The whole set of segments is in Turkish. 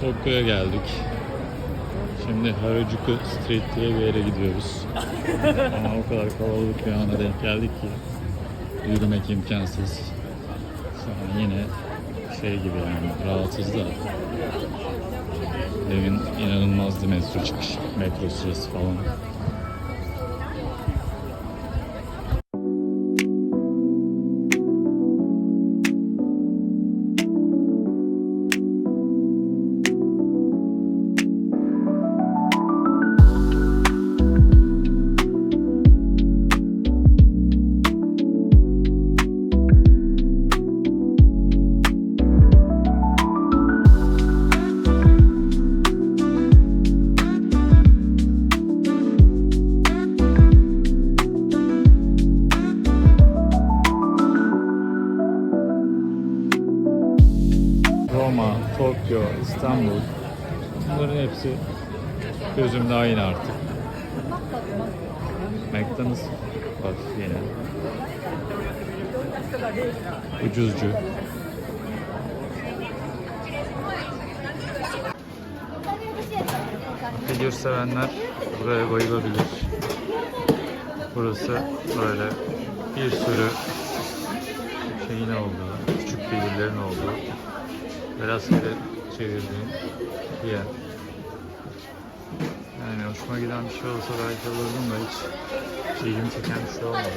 Tokyo'ya geldik. Şimdi Harajuku Street diye bir yere gidiyoruz. Ama o kadar kalabalık bir ana denk geldik ki yürümek imkansız. Şu yine şey gibi yani rahatsız da. Demin inanılmazdı metro çıkış, metro sırası falan. Roma, Tokyo, İstanbul. Bunların hepsi gözümde aynı artık. McDonald's var yine. Ucuzcu. Figür sevenler buraya bayılabilir. Burası böyle bir sürü şeyin olduğu, figürlerin olduğu biraz kere çevirdiğim bir yer. Yani hoşuma giden bir şey olsa belki alırdım da hiç ilgimi çeken bir şey olmadı.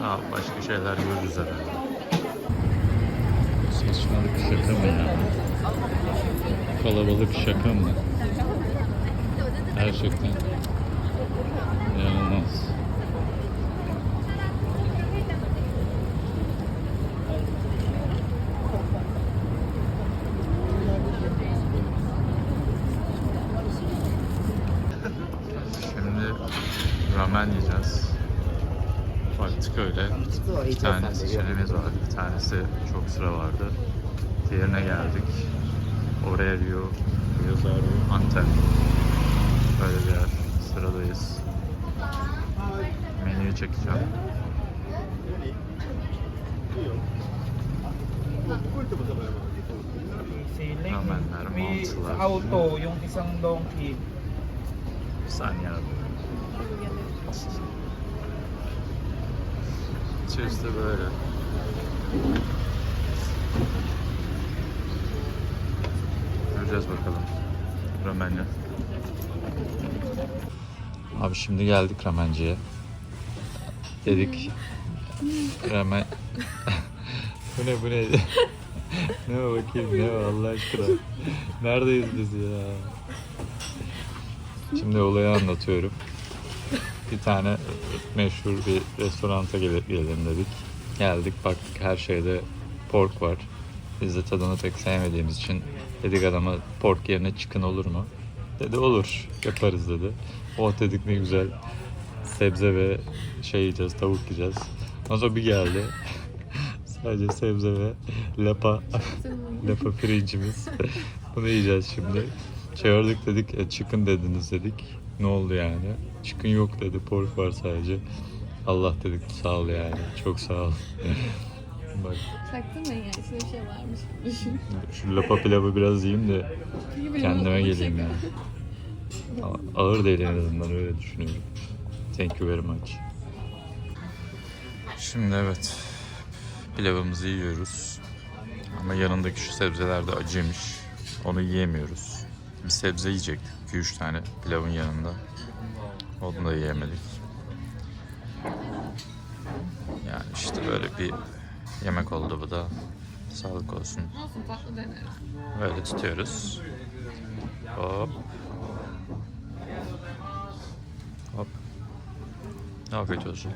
Daha başka şeyler görürüz herhalde. Saçmalık şaka mı ya? Kalabalık şaka mı? Gerçekten inanılmaz. Şimdi ramen yiyeceğiz. Baktık öyle. İki tane seçeneğimiz var. Bir tanesi çok sıra vardı. Diğerine geldik. Aurelio, Rosario, Antep. Böyle bir yer. Sıradayız. Menüyü çekeceğim. Ramenler, mantılar. auto, yung isang donkey. Bir saniye abi. İçerisi böyle. Göreceğiz bakalım. Ramenle. Abi şimdi geldik ramenciye. Dedik ramen... bu ne bu ne? ne bakayım ne o Allah aşkına. Neredeyiz biz ya? Şimdi olayı anlatıyorum. Bir tane meşhur bir restoranta gele- gelelim dedik. Geldik baktık her şeyde pork var. Biz de tadını pek sevmediğimiz için dedik adama pork yerine chicken olur mu? Dedi olur yaparız dedi. Oh dedik ne güzel sebze ve şey yiyeceğiz tavuk yiyeceğiz. Ondan sonra bir geldi. Sadece sebze ve lapa lapa pirincimiz. Bunu yiyeceğiz şimdi. Çağırdık dedik e, chicken dediniz dedik. Ne oldu yani? Chicken yok dedi. Pork var sadece. Allah dedik sağ ol yani. Çok sağ ol. Bak Çaktırmayın yani içinde bir şey varmış. Düşün. şu lapa pilavı biraz yiyeyim de kendime geleyim yani. Ama Ağır değil en azından öyle düşünüyorum. Thank you very much. Şimdi evet pilavımızı yiyoruz. Ama yanındaki şu sebzeler de acıymış. Onu yiyemiyoruz. Bir sebze yiyecektik. 2-3 tane pilavın yanında. Onu da yiyemedik. Yani işte böyle bir yemek oldu bu da. Sağlık olsun. Olsun tatlı deneriz. Böyle tutuyoruz. Hop. Hop. Afiyet olsun.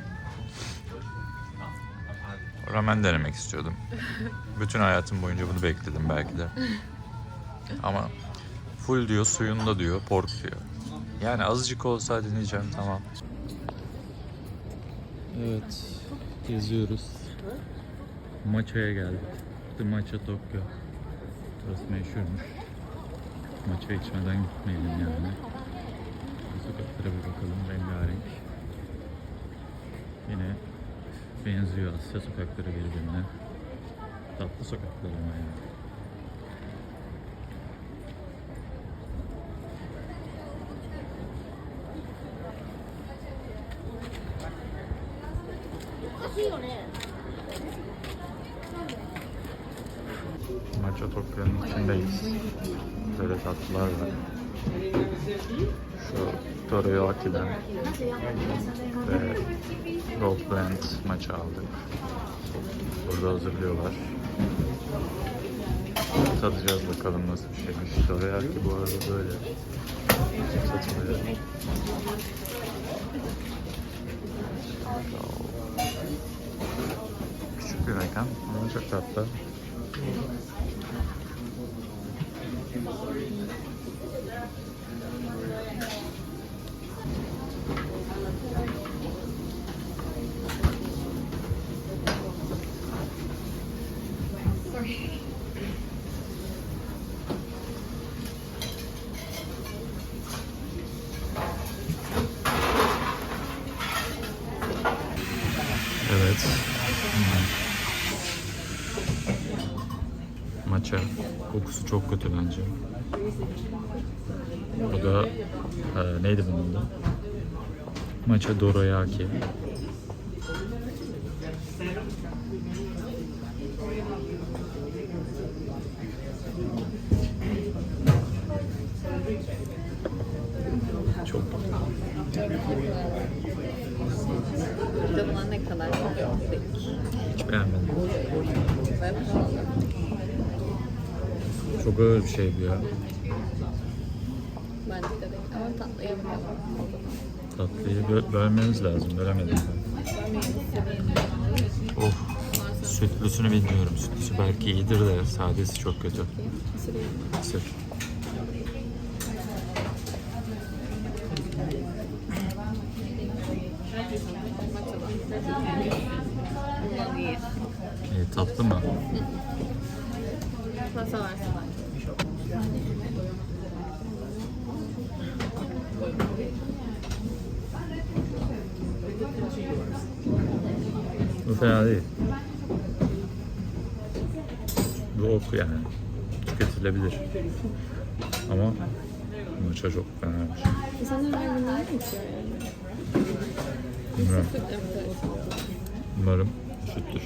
Ramen denemek istiyordum. Bütün hayatım boyunca bunu bekledim belki de. Ama full diyor, suyunda diyor, pork diyor. Yani azıcık olsa deneyeceğim tamam. Evet, geziyoruz. Maça'ya geldik. The Maça Tokyo. Burası meşhurmuş. Maça içmeden gitmeyelim yani. Sokaklara bir bakalım rengarenk. Yine benziyor Asya sokakları birbirine. Tatlı sokaklar ama ya. Maça Tokyo'nun içindeyiz. Böyle tatlılar var. Şu Dorioki'den ve Blend maçı aldık. Burada hazırlıyorlar. Tadacağız bakalım nasıl bir şeymiş. Dorioki bu arada böyle satılıyor. Küçük bir mekan ama çok tatlı. Evet. Maça. Kokusu çok kötü bence. O da e, neydi bunun da? Maça Dorayaki. Çok Canıma ne kadar hiç beğenmedim. Çok ağır bir şey bu ya. Bence de değil. Ama tatlıya bakalım. Tatlıyı bö- bölmeniz lazım. Bölemedim ben. Of. Sütlüsünü bilmiyorum. Sütlüsü belki iyidir de sadesi çok kötü. Sır. İyi, tatlı mı? Nasıl varsa fena değil. Bu ok yani. Tüketilebilir. Ama maça çok fenaymış. İnsanlar her gün bunları mı içiyor yani? Bilmiyorum. Süt yapıyor. Umarım süttür.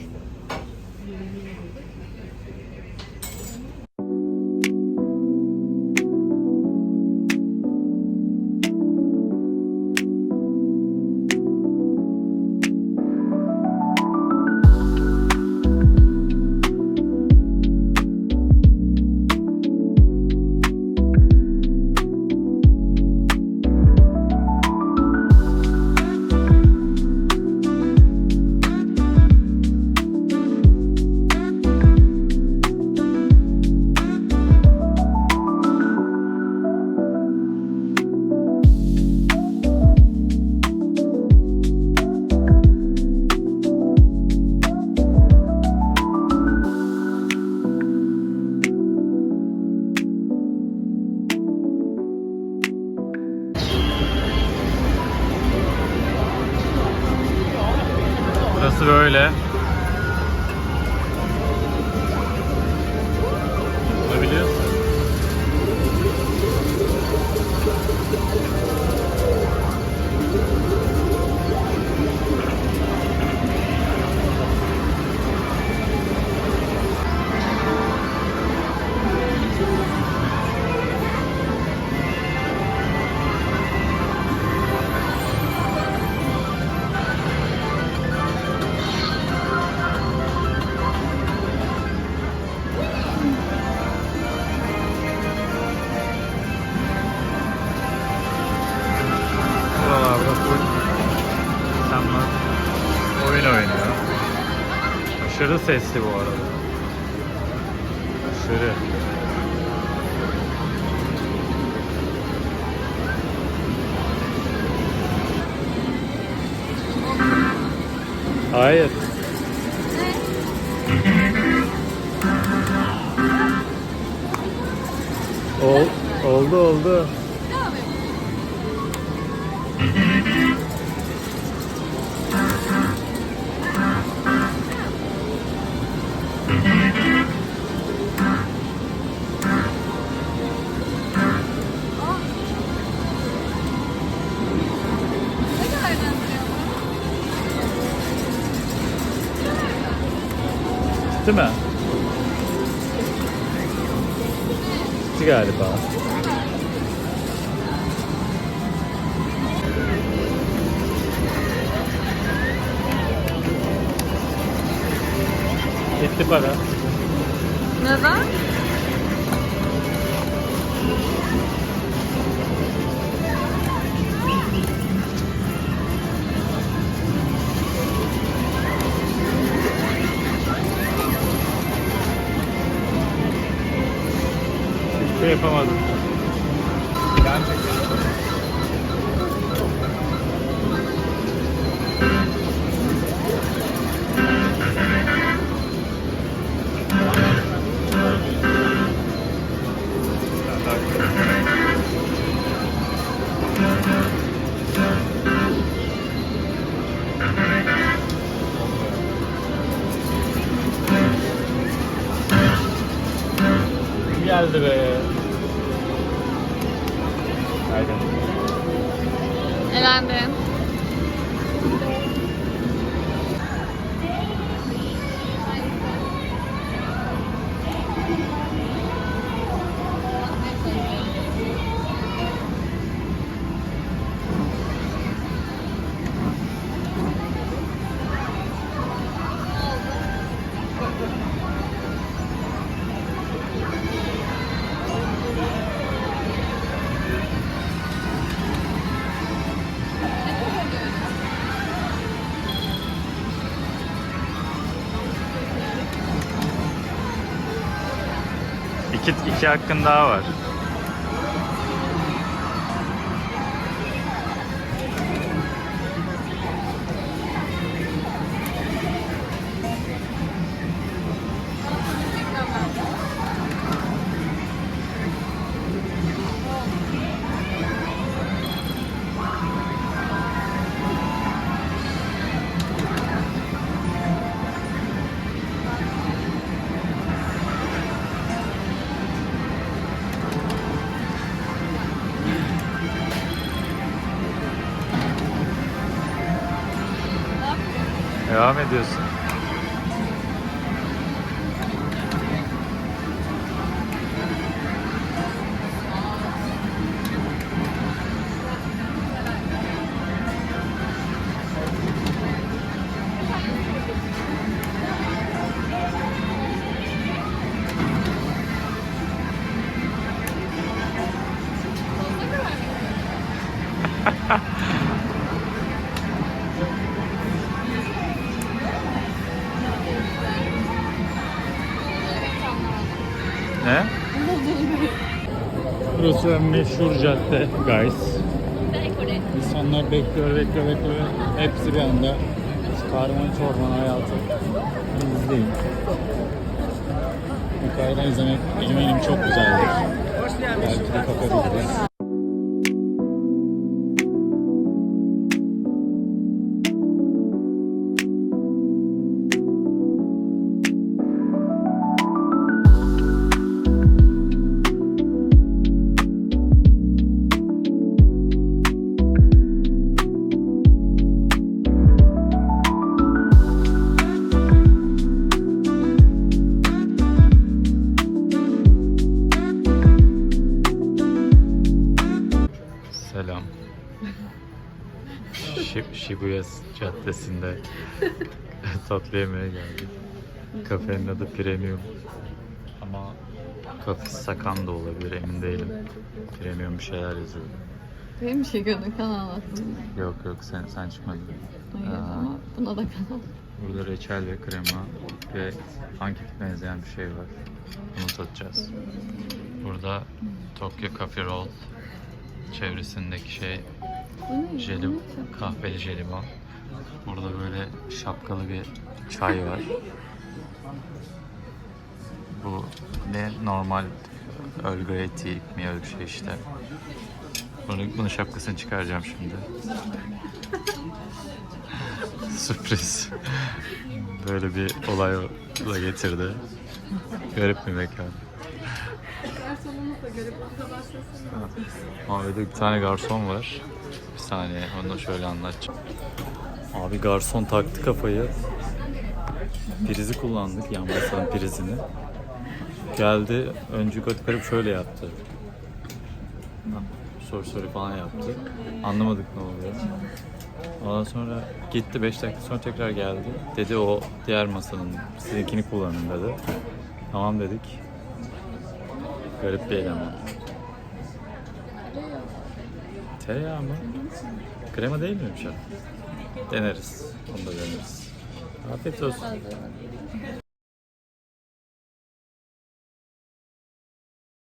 Aşırı sesli bu arada. Aşırı. Hayır. Ol, oldu oldu. Bitti mi? Galiba. Bitti para. Neden? পাওয়া Haydi. Elendin. İki, iki hakkın daha var. Devam ediyorsun. Burası meşhur cadde guys. İnsanlar bekliyor, bekliyor, bekliyor. Hepsi bir anda karman çorman hayatı. İzleyin. Yukarıdan izlemek eminim çok güzeldir. Belki de kapatabiliriz. Shibuya Caddesi'nde tatlı yemeğe geldik. Kafenin adı Premium. Ama kafe sakan da olabilir emin değilim. Premium bir şeyler yazıyor. Benim bir şey gördün kan anlattın. Yok yok sen sen çıkmadın. Hayır Aa. ama buna da kan Burada reçel ve krema ve pankek benzeyen bir şey var. Bunu tatacağız. Burada Tokyo Coffee Roll çevresindeki şey Ne? kahveli jelibon. Burada böyle şapkalı bir çay var. Bu ne normal Earl Grey tea mi öyle bir şey işte. Bunu, bunun şapkasını çıkaracağım şimdi. Sürpriz. Böyle bir olay da getirdi. Garip bir mekan. Abi bir tane garson var. Bir saniye onu şöyle anlatacağım. Abi garson taktı kafayı. Prizi kullandık. Yan masanın prizini. Geldi. Önce garip şöyle yaptı. Soru soru falan yaptı. Anlamadık ne oluyor. Ondan sonra gitti 5 dakika sonra tekrar geldi. Dedi o diğer masanın sizinkini kullanın dedi. Tamam dedik. Garip bir eleman. Tereyağı mı? Krema değil miymiş o? Deneriz. Onu da deneriz. Afiyet olsun.